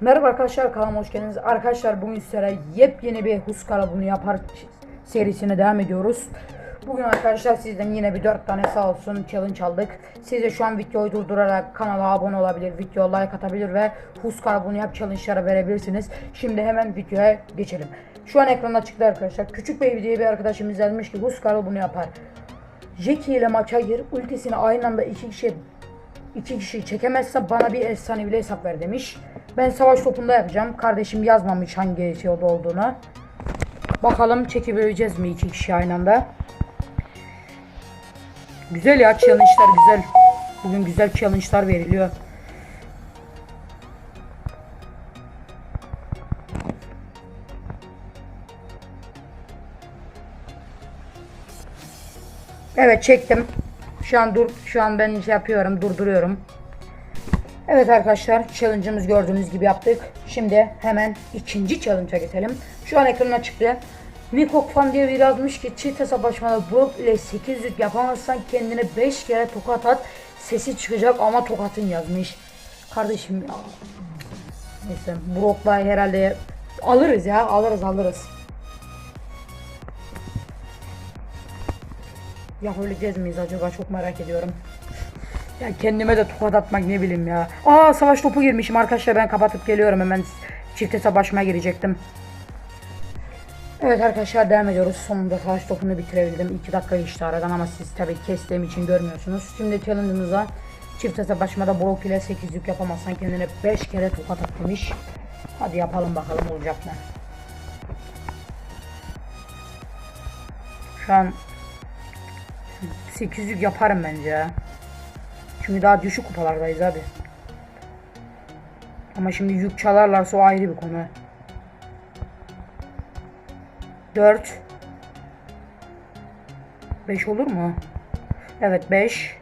Merhaba arkadaşlar kanalıma hoş geldiniz. Arkadaşlar bugün sizlere yepyeni bir Huskara bunu yapar serisine devam ediyoruz. Bugün arkadaşlar sizden yine bir 4 tane sağ olsun challenge aldık. Siz de şu an videoyu durdurarak kanala abone olabilir, video like atabilir ve Huskara bunu yap challenge'lara verebilirsiniz. Şimdi hemen videoya geçelim. Şu an ekranda çıktı arkadaşlar. Küçük Baby diye bir arkadaşımız yazmış ki Huskara bunu yapar. Jackie ile maça gir, ultisini aynı anda iki kişi iki kişi çekemezse bana bir efsanevi hesap ver demiş. Ben savaş topunda yapacağım. Kardeşim yazmamış hangi şeyde olduğunu. Bakalım çekebileceğiz mi iki kişi aynı anda. Güzel ya challenge'lar güzel. Bugün güzel challenge'lar veriliyor. Evet çektim. Şu an dur şu an ben şey yapıyorum, durduruyorum. Evet arkadaşlar, challenge'ımız gördüğünüz gibi yaptık. Şimdi hemen ikinci challenge'a geçelim. Şu an ekrana çıktı. Mikok fan diye bir yazmış ki çift hesap açmada Brock ile 8 yük yapamazsan kendine 5 kere tokat at. Sesi çıkacak ama tokatın yazmış. Kardeşim ya. Neyse Brock'la herhalde alırız ya alırız alırız. Yapabileceğiz miyiz acaba çok merak ediyorum. Ya kendime de tokat atmak ne bileyim ya. Aa savaş topu girmişim arkadaşlar ben kapatıp geliyorum hemen çifte savaşmaya girecektim. Evet arkadaşlar devam ediyoruz. Sonunda savaş topunu bitirebildim. 2 dakika geçti aradan ama siz tabii kestiğim için görmüyorsunuz. Şimdi challenge'ımıza çifte savaşmada Brock ile 8 yük yapamazsan kendine 5 kere tokat at demiş. Hadi yapalım bakalım olacak mı? Şu an 800 yaparım bence. Çünkü daha düşük kupalardayız abi. Ama şimdi yük çalarlarsa o ayrı bir konu. 4 5 olur mu? Evet 5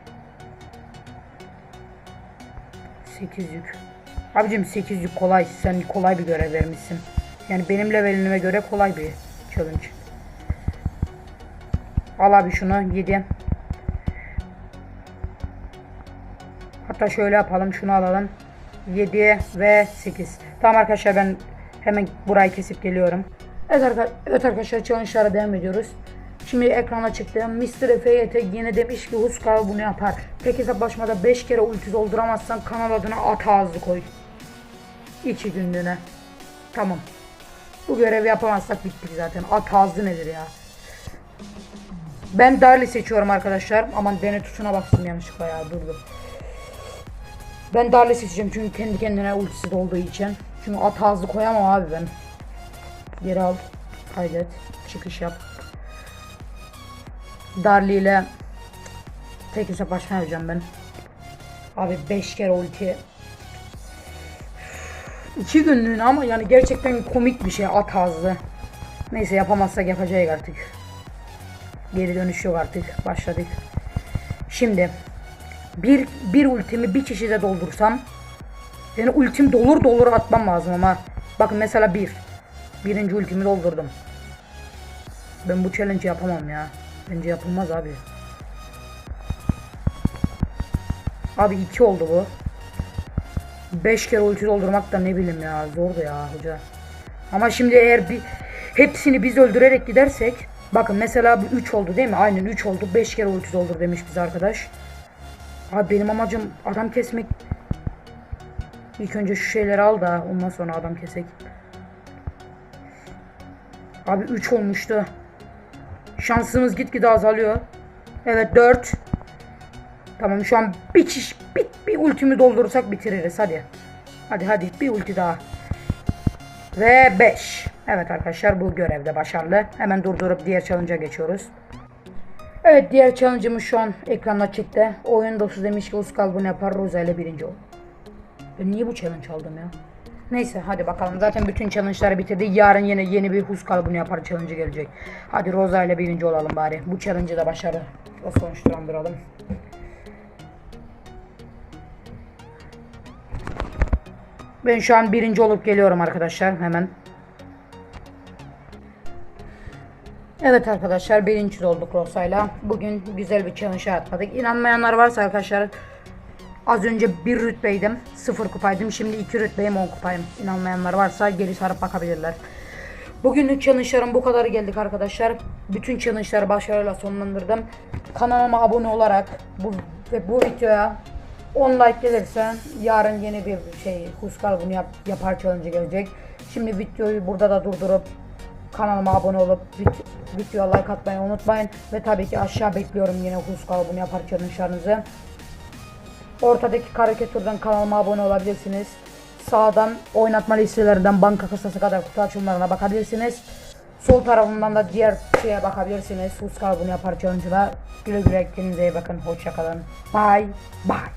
8 yük. Abicim 8 yük kolay. Sen kolay bir görev vermişsin. Yani benim levelime göre kolay bir challenge. Al abi şunu 7. Hatta şöyle yapalım şunu alalım. 7 ve 8. Tamam arkadaşlar ben hemen burayı kesip geliyorum. Evet, evet arkadaşlar challenge'lara devam ediyoruz. Şimdi ekrana çıktı. Mr. FYT yine demiş ki Huskar bunu yapar. Tek hesaplaşmada 5 kere ulti dolduramazsan kanal adına at ağzı koy. 2 günlüğüne. Tamam. Bu görevi yapamazsak bittik zaten. At ağzı nedir ya? Ben Darli seçiyorum arkadaşlar. Aman dene tuşuna bastım yanlışlıkla ya durdu. Ben Darli seçeceğim çünkü kendi kendine ultisi olduğu için. Çünkü at ağzı koyamam abi ben. Geri al. Kaydet. Çıkış yap. Darli ile tek hesap açma yapacağım ben. Abi 5 kere ulti. 2 günlüğüne ama yani gerçekten komik bir şey at ağzı. Neyse yapamazsak yapacağız artık. Geri dönüş yok artık. Başladık. Şimdi bir, bir ultimi bir kişide doldursam yani ultim dolur dolur atmam lazım ama bakın mesela bir birinci ultimi doldurdum. Ben bu challenge yapamam ya. Bence yapılmaz abi. Abi iki oldu bu. 5 kere ulti doldurmak da ne bileyim ya zordu ya hoca. Ama şimdi eğer bir hepsini biz öldürerek gidersek bakın mesela bu 3 oldu değil mi? Aynen 3 oldu. 5 kere ulti doldur demiş bize arkadaş. Abi benim amacım adam kesmek. İlk önce şu şeyleri al da ondan sonra adam kesek. Abi 3 olmuştu. Şansımız gitgide azalıyor. Evet 4. Tamam şu an bir kişi bir, bir ultimi doldurursak bitiririz hadi. Hadi hadi bir ulti daha. Ve 5. Evet arkadaşlar bu görevde başarılı. Hemen durdurup diğer challenge'a geçiyoruz. Evet diğer challenge'ımız şu an ekranda çıktı. Oyun dostu demiş ki Uskal bunu yapar Rosa ile birinci ol. Ben niye bu challenge aldım ya? Neyse hadi bakalım. Zaten bütün challenge'ları bitirdi. Yarın yine yeni bir Huskal bunu yapar challenge gelecek. Hadi Rosa ile birinci olalım bari. Bu challenge'ı da başarı. O sonuçlandıralım. Ben şu an birinci olup geliyorum arkadaşlar hemen. Evet arkadaşlar birinci olduk Rosa'yla. Bugün güzel bir challenge atladık. İnanmayanlar varsa arkadaşlar Az önce bir rütbeydim. Sıfır kupaydım. Şimdi iki rütbeyim 10 kupayım. İnanmayanlar varsa geri sarıp bakabilirler. Bugünlük challenge'larım bu kadar geldik arkadaşlar. Bütün challenge'ları başarıyla sonlandırdım. Kanalıma abone olarak bu ve bu videoya 10 like gelirse yarın yeni bir şey Huskal bunu yap, yapar challenge gelecek. Şimdi videoyu burada da durdurup kanalıma abone olup vid- videoya like atmayı unutmayın. Ve tabii ki aşağı bekliyorum yine Huskal bunu yapar challenge'larınızı. Ortadaki karikatürden kanalıma abone olabilirsiniz. Sağdan oynatma listelerinden banka kasası kadar kutu açılımlarına bakabilirsiniz. Sol tarafından da diğer şeye bakabilirsiniz. Huskal bunu yapar challenge'ına. Güle güle kendinize iyi bakın. Hoşçakalın. Bye. Bye.